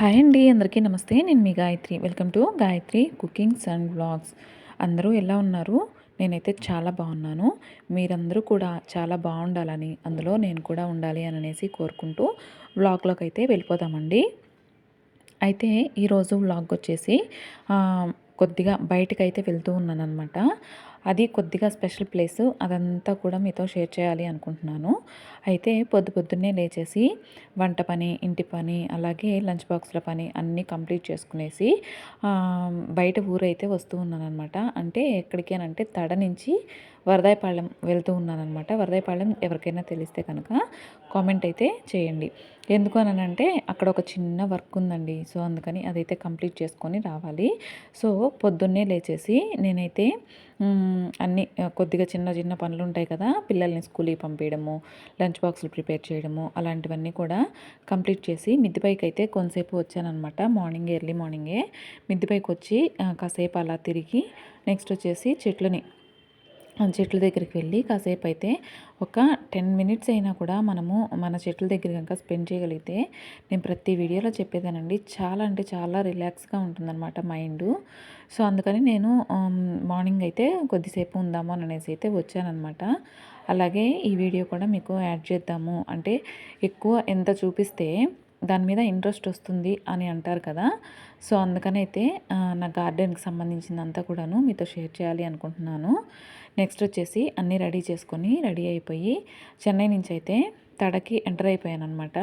Hi అండి అందరికీ నమస్తే. నేను మీ Gayatri. Welcome to Gayatri cookings and blogs అందరూ ఎలా ఉన్నారు? నేనైతే చాలా బాగున్నాను. మీరందరూ కూడా చాలా బాగుండాలని అందులో నేను కూడా ఉండాలి అని అనేసి కోరుకుంటూ వ్లాగ్లోకి అయితే వెళ్ళిపోదామండి. అయితే ఈరోజు వ్లాగ్ వచ్చేసి కొద్దిగా బయటకు అయితే వెళ్తూ ఉన్నాను అనమాట అది కొద్దిగా స్పెషల్ ప్లేస్. అదంతా కూడా మీతో షేర్ చేయాలి అనుకుంటున్నాను. అయితే పొద్దు పొద్దున్నే లేచేసి వంట పని ఇంటి పని అలాగే లంచ్ బాక్స్ల పని అన్నీ కంప్లీట్ చేసుకునేసి బయట ఊరైతే వస్తూ ఉన్నాను అనమాట అంటే ఎక్కడికి అంటే తడ నుంచి వరదాయపాళెం వెళ్తూ ఉన్నానమాట వరదాయపాళెం ఎవరికైనా తెలిస్తే కనుక కామెంట్ అయితే చేయండి. ఎందుకు అని అంటే అక్కడ ఒక చిన్న వర్క్ ఉందండి. సో అందుకని అదైతే కంప్లీట్ చేసుకొని రావాలి. సో పొద్దున్నే లేచేసి నేనైతే అన్ని కొద్దిగా చిన్న చిన్న పనులు ఉంటాయి కదా పిల్లల్ని స్కూల్కి పంపించడము లంచ్ బాక్సులు ప్రిపేర్ చేయడము అలాంటివన్నీ కూడా కంప్లీట్ చేసి మిద్దిపైకి అయితే కొంతసేపు వచ్చానమాట మార్నింగ్ ఎర్లీ మార్నింగే మిద్దిపైకి వచ్చి కాసేపు అలా తిరిగి నెక్స్ట్ వచ్చేసి చెట్లని చెట్ల దగ్గరికి వెళ్ళి కాసేపు అయితే ఒక టెన్ మినిట్స్ అయినా కూడా మనము మన చెట్ల దగ్గర కనుక స్పెండ్ చేయగలిగితే నేను ప్రతి వీడియోలో చెప్పేదానండి. చాలా అంటే చాలా రిలాక్స్గా ఉంటుందన్నమాట మైండ్. సో అందుకని నేను మార్నింగ్ అయితే కొద్దిసేపు ఉందాము అని అనేసి అయితే వచ్చానమాట అలాగే ఈ వీడియో కూడా మీకు యాడ్ చేద్దాము. అంటే ఎక్కువ ఎంత చూపిస్తే దాని మీద ఇంట్రెస్ట్ వస్తుంది అని అంటారు కదా. సో అందుకనైతే నా గార్డెన్కి సంబంధించినంతా కూడాను మీతో షేర్ చేయాలి అనుకుంటున్నాను. నెక్స్ట్ వచ్చేసి అన్నీ రెడీ చేసుకొని రెడీ అయిపోయి చెన్నై నుంచి అయితే తడకి ఎంటర్ అయిపోయాను అనమాట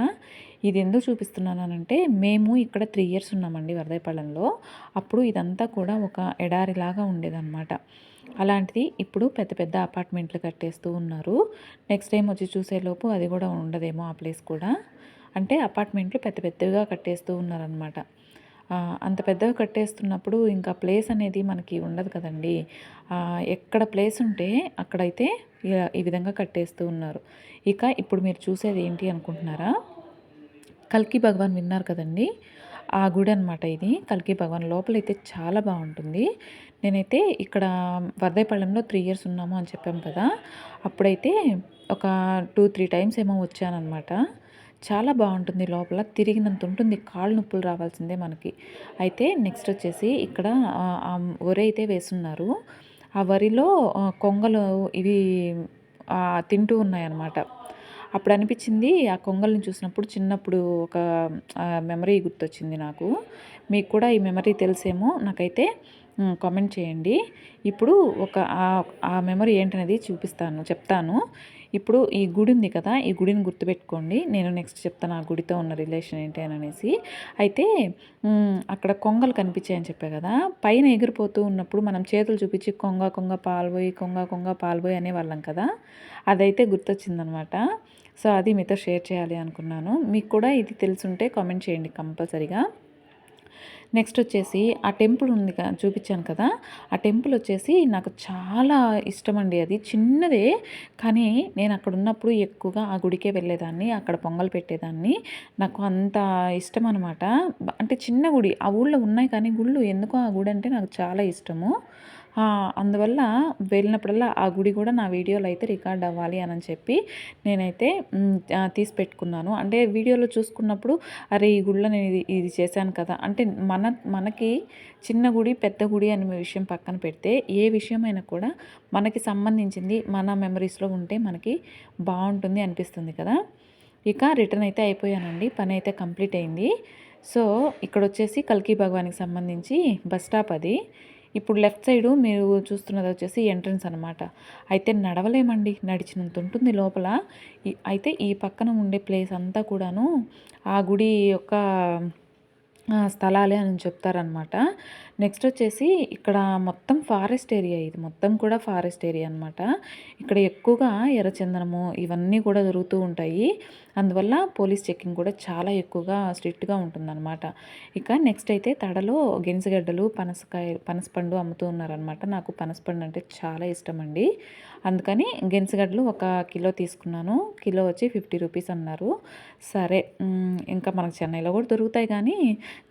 ఇది ఎందుకు చూపిస్తున్నానంటే మేము ఇక్కడ త్రీ ఇయర్స్ ఉన్నామండి వరదైపాళెంలో అప్పుడు ఇదంతా కూడా ఒక ఎడారిలాగా ఉండేదన్నమాట. అలాంటిది ఇప్పుడు పెద్ద పెద్ద అపార్ట్మెంట్లు కట్టేస్తూ ఉన్నారు. నెక్స్ట్ టైం వచ్చి చూసేలోపు అది కూడా ఉండదేమో ఆ ప్లేస్ కూడా. అంటే అపార్ట్మెంట్లు పెద్ద పెద్దగా కట్టేస్తూ ఉన్నారనమాట అంత పెద్దగా కట్టేస్తున్నప్పుడు ఇంకా ప్లేస్ అనేది మనకి ఉండదు కదండి. ఎక్కడ ప్లేస్ ఉంటే అక్కడైతే ఈ విధంగా కట్టేస్తూ ఉన్నారు. ఇక ఇప్పుడు మీరు చూసేది ఏంటి అనుకుంటున్నారా? కల్కి భగవాన్ విన్నారు కదండి. ఆ గుడి అనమాట ఇది. కల్కి భగవాన్ లోపలైతే చాలా బాగుంటుంది. నేనైతే ఇక్కడ వర్దేపల్లెంలో త్రీ ఇయర్స్ ఉన్నాము అని చెప్పాము కదా. అప్పుడైతే ఒక టూ త్రీ టైమ్స్ ఏమో వచ్చానమాట చాలా బాగుంటుంది లోపల తిరిగినంత ఉంటుంది కాళ్ళు నొప్పులు రావాల్సిందే మనకి. అయితే నెక్స్ట్ వచ్చేసి ఇక్కడ వరి అయితే వేస్తున్నారు ఆ వరిలో కొంగలు ఇవి తింటూ ఉన్నాయన్నమాట. అప్పుడు అనిపించింది ఆ కొంగల్ని చూసినప్పుడు చిన్నప్పుడు ఒక మెమరీ గుర్తొచ్చింది నాకు. మీకు కూడా ఈ మెమరీ తెలిసేమో నాకైతే కామెంట్ చేయండి. ఇప్పుడు ఒక ఆ మెమరీ ఏంటనేది చూపిస్తాను చెప్తాను. ఇప్పుడు ఈ గుడి ఉంది కదా ఈ గుడిని గుర్తుపెట్టుకోండి. నేను నెక్స్ట్ చెప్తాను ఆ గుడితో ఉన్న రిలేషన్ ఏంటి అని అనేసి. అయితే అక్కడ కొంగలు కనిపించాయని చెప్పే కదా పైన ఎగిరిపోతూ ఉన్నప్పుడు మనం చేతులు చూపించి కొంగ కొంగ పాల్పోయి కొంగ కొంగ పాల్పోయి అనేవాళ్ళం కదా. అదైతే గుర్తొచ్చిందనమాట సో అది మీతో షేర్ చేయాలి అనుకున్నాను. మీకు కూడా ఇది తెలుసుంటే కామెంట్ చేయండి కంపల్సరీగా. నెక్స్ట్ వచ్చేసి ఆ టెంపుల్ ఉంది కదా చూపించాను కదా. ఆ టెంపుల్ వచ్చేసి నాకు చాలా ఇష్టం అండి అది. చిన్నదే కానీ నేను అక్కడ ఉన్నప్పుడు ఎక్కువగా ఆ గుడికే వెళ్ళేదాన్ని అక్కడ పొంగల్ పెట్టేదాన్ని. నాకు అంత ఇష్టం అనమాట అంటే చిన్న గుడి ఆ ఊళ్ళో ఉన్నాయి కానీ గుళ్ళు ఎందుకో ఆ గుడి అంటే నాకు చాలా ఇష్టము. అందువల్ల వెళ్ళినప్పుడల్లా ఆ గుడి కూడా నా వీడియోలో అయితే రికార్డ్ అవ్వాలి అని చెప్పి నేనైతే తీసి పెట్టుకున్నాను. అంటే వీడియోలో చూసుకున్నప్పుడు అరే ఈ గుడిలో నేను ఇది ఇది చేశాను కదా. అంటే మన మనకి చిన్న గుడి పెద్ద గుడి అనే విషయం పక్కన పెడితే ఏ విషయమైనా కూడా మనకి సంబంధించింది మన మెమరీస్లో ఉంటే మనకి బాగుంటుంది అనిపిస్తుంది కదా. ఇక రిటర్న్ అయితే అయిపోయానండి. పని అయితే కంప్లీట్ అయింది. సో ఇక్కడ వచ్చేసి కల్కి భగవానికి సంబంధించి బస్ స్టాప్ అది. ఇప్పుడు లెఫ్ట్ సైడు మీరు చూస్తున్నది వచ్చేసి ఎంట్రన్స్ అనమాట అయితే నడవలేమండి నడిచినంత ఉంటుంది లోపల. అయితే ఈ పక్కన ఉండే ప్లేస్ అంతా కూడాను ఆ గుడి యొక్క స్థలాలే అని చెప్తారనమాట నెక్స్ట్ వచ్చేసి ఇక్కడ మొత్తం ఫారెస్ట్ ఏరియా ఇది. మొత్తం కూడా ఫారెస్ట్ ఏరియా అనమాట ఇక్కడ ఎక్కువగా ఎర్రచందనము ఇవన్నీ కూడా దొరుకుతూ ఉంటాయి. అందువల్ల పోలీస్ చెక్కింగ్ కూడా చాలా ఎక్కువగా స్ట్రిక్ట్గా ఉంటుందన్నమాట. ఇక నెక్స్ట్ అయితే తడలో గెనిసగడ్డలు పనసకాయ పనసపండు అమ్ముతూ ఉన్నారనమాట నాకు పనసపండు అంటే చాలా ఇష్టం అండి అందుకని గెనిసగడ్డలు ఒక కిలో తీసుకున్నాను. కిలో వచ్చి ఫిఫ్టీ రూపీస్ అన్నారు. సరే ఇంకా మనకు చెన్నైలో కూడా దొరుకుతాయి కానీ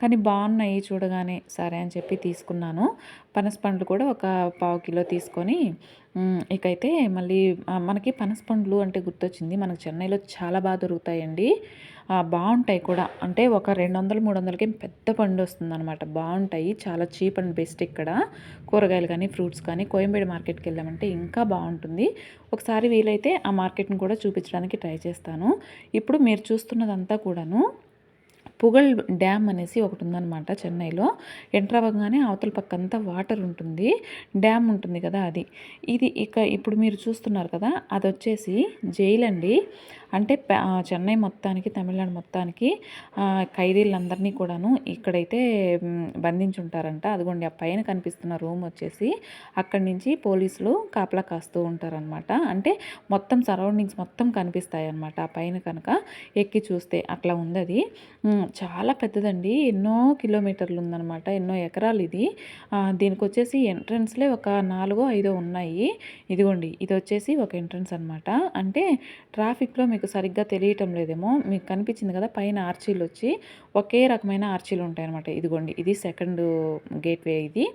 కానీ బాగున్నాయి చూడగానే. సరే అని చెప్పి తీసుకున్నాను. పనస పండ్లు కూడా ఒక పావు కిలో తీసుకొని ఇకైతే మళ్ళీ మనకి మనకి పనసపండ్లు అంటే గుర్తొచ్చింది. మనకు చెన్నైలో చాలా బాగా దొరుకుతాయండి. బాగుంటాయి కూడా. అంటే ఒక రెండు వందలు మూడు వందలకి పెద్ద పండు వస్తుంది అనమాట బాగుంటాయి చాలా చీప్ అండ్ బెస్ట్ ఇక్కడ. కూరగాయలు కానీ ఫ్రూట్స్ కానీ కోయంబేడు మార్కెట్కి వెళ్ళామంటే ఇంకా బాగుంటుంది ఒకసారి వీలైతే ఆ మార్కెట్ని కూడా చూపించడానికి ట్రై చేస్తాను. ఇప్పుడు మీరు చూస్తున్నదంతా కూడాను పుగల్ డ్యామ్ అనేసి ఒకటి ఉందన్నమాట చెన్నైలో. ఎంటర్ అవ్వగానే అవతల పక్కంతా వాటర్ ఉంటుంది. డ్యామ్ ఉంటుంది కదా అది. ఇది ఇక ఇప్పుడు మీరు చూస్తున్నారు కదా అది వచ్చేసి జైలు అండి అంటే చెన్నై మొత్తానికి తమిళనాడు మొత్తానికి ఖైదీలందరినీ కూడాను ఇక్కడైతే బంధించి ఉంటారంట అదిగోండి ఆ పైన కనిపిస్తున్న రూమ్ వచ్చేసి అక్కడి నుంచి పోలీసులు కాపలా కాస్తూ ఉంటారనమాట అంటే మొత్తం సరౌండింగ్స్ మొత్తం కనిపిస్తాయి అనమాట ఆ పైన కనుక ఎక్కి చూస్తే అట్లా ఉంది అది చాలా పెద్దదండి. ఎన్నో కిలోమీటర్లు ఉందన్నమాట. ఎన్నో ఎకరాలు ఇది. దీనికి వచ్చేసి ఎంట్రన్స్లే ఒక నాలుగో ఐదో ఉన్నాయి. ఇదిగోండి ఇది వచ్చేసి ఒక ఎంట్రన్స్ అనమాట అంటే ట్రాఫిక్లో మీకు సరిగ్గా తెలియటం లేదేమో మీకు కనిపించింది కదా పైన ఆర్చీలు వచ్చి ఒకే రకమైన ఆర్చీలు ఉంటాయి అనమాట ఇదిగోండి ఇది సెకండ్ గేట్వే ఇది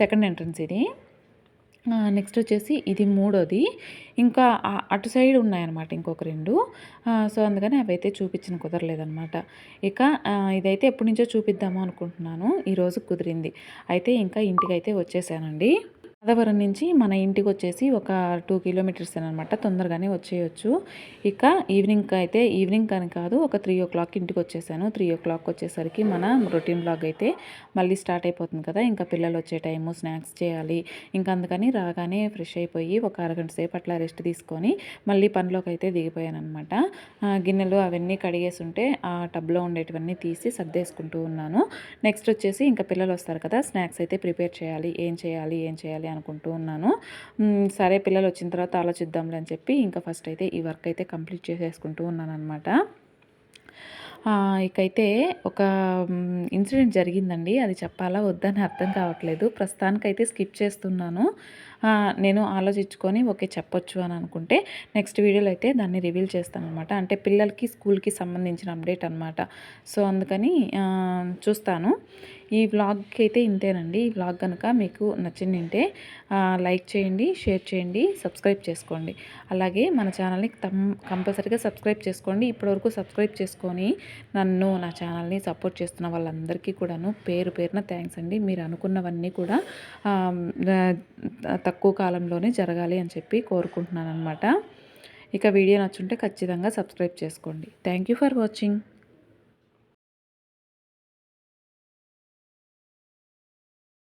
సెకండ్ ఎంట్రన్స్ ఇది. నెక్స్ట్ వచ్చేసి ఇది మూడోది. ఇంకా అటు సైడ్ ఉన్నాయన్నమాట ఇంకొక రెండు. సో అందుకని అవి అయితే చూపించిన కుదరలేదన్నమాట. ఇక ఇదైతే ఎప్పటి నుంచో చూపిద్దాము అనుకుంటున్నాను. ఈరోజు కుదిరింది. అయితే ఇంకా ఇంటికి అయితే వచ్చేసానండి. మాధవరం నుంచి మన ఇంటికి వచ్చేసి ఒక టూ కిలోమీటర్స్ అనమాట తొందరగానే వచ్చేయచ్చు. ఇక ఈవినింగ్ అయితే ఈవినింగ్ అని కాదు ఒక త్రీ ఓ క్లాక్ ఇంటికి వచ్చేసాను త్రీ ఓ క్లాక్ వచ్చేసరికి మన రొటీన్ బ్లాగ్ అయితే మళ్ళీ స్టార్ట్ అయిపోతుంది కదా ఇంకా పిల్లలు వచ్చే టైము స్నాక్స్ చేయాలి. ఇంకా అందుకని రాగానే ఫ్రెష్ అయిపోయి ఒక అరగంట సేపు అట్లా రెస్ట్ తీసుకొని మళ్ళీ పనిలోకి అయితే దిగిపోయాను అనమాట గిన్నెలు అవన్నీ కడిగేసి ఉంటే ఆ టబ్లో ఉండేటివన్నీ తీసి సర్దేసుకుంటూ ఉన్నాను. నెక్స్ట్ వచ్చేసి ఇంకా పిల్లలు వస్తారు కదా స్నాక్స్ అయితే ప్రిపేర్ చేయాలి. ఏం చేయాలి? ఏం చేయాలి? అనుకుంటూ ఉన్నాను. సరే పిల్లలు వచ్చిన తర్వాత ఆలోచిద్దాంలే అని చెప్పి ఇంకా ఫస్ట్ అయితే ఈ వర్క్ అయితే కంప్లీట్ చేసేసుకుంటూ ఉన్నాను అనమాట ఇకైతే ఒక ఇన్సిడెంట్ జరిగిందండి. అది చెప్పాలా వద్దని అర్థం కావట్లేదు. ప్రస్తుతానికైతే స్కిప్ చేస్తున్నాను. నేను ఆలోచించుకొని ఓకే చెప్పొచ్చు అని అనుకుంటే నెక్స్ట్ వీడియోలో అయితే దాన్ని రివీల్ చేస్తానమాట అంటే పిల్లలకి స్కూల్కి సంబంధించిన అప్డేట్ అనమాట సో అందుకని చూస్తాను. ఈ వ్లాగ్కి అయితే ఇంతేనండి. ఈ వ్లాగ్ కనుక మీకు నచ్చిందంటే లైక్ చేయండి షేర్ చేయండి సబ్స్క్రైబ్ చేసుకోండి. అలాగే మన ఛానల్ని తమ్ కంపల్సరీగా సబ్స్క్రైబ్ చేసుకోండి. ఇప్పటివరకు సబ్స్క్రైబ్ చేసుకొని నన్ను నా ఛానల్ని సపోర్ట్ చేస్తున్న వాళ్ళందరికీ కూడాను పేరు పేరున థ్యాంక్స్ అండి. మీరు అనుకున్నవన్నీ కూడా తక్కువ కాలంలోనే జరగాలి అని చెప్పి కోరుకుంటున్నాను అనమాట ఇక వీడియో నచ్చుంటే ఖచ్చితంగా సబ్స్క్రైబ్ చేసుకోండి. Thank you for watching.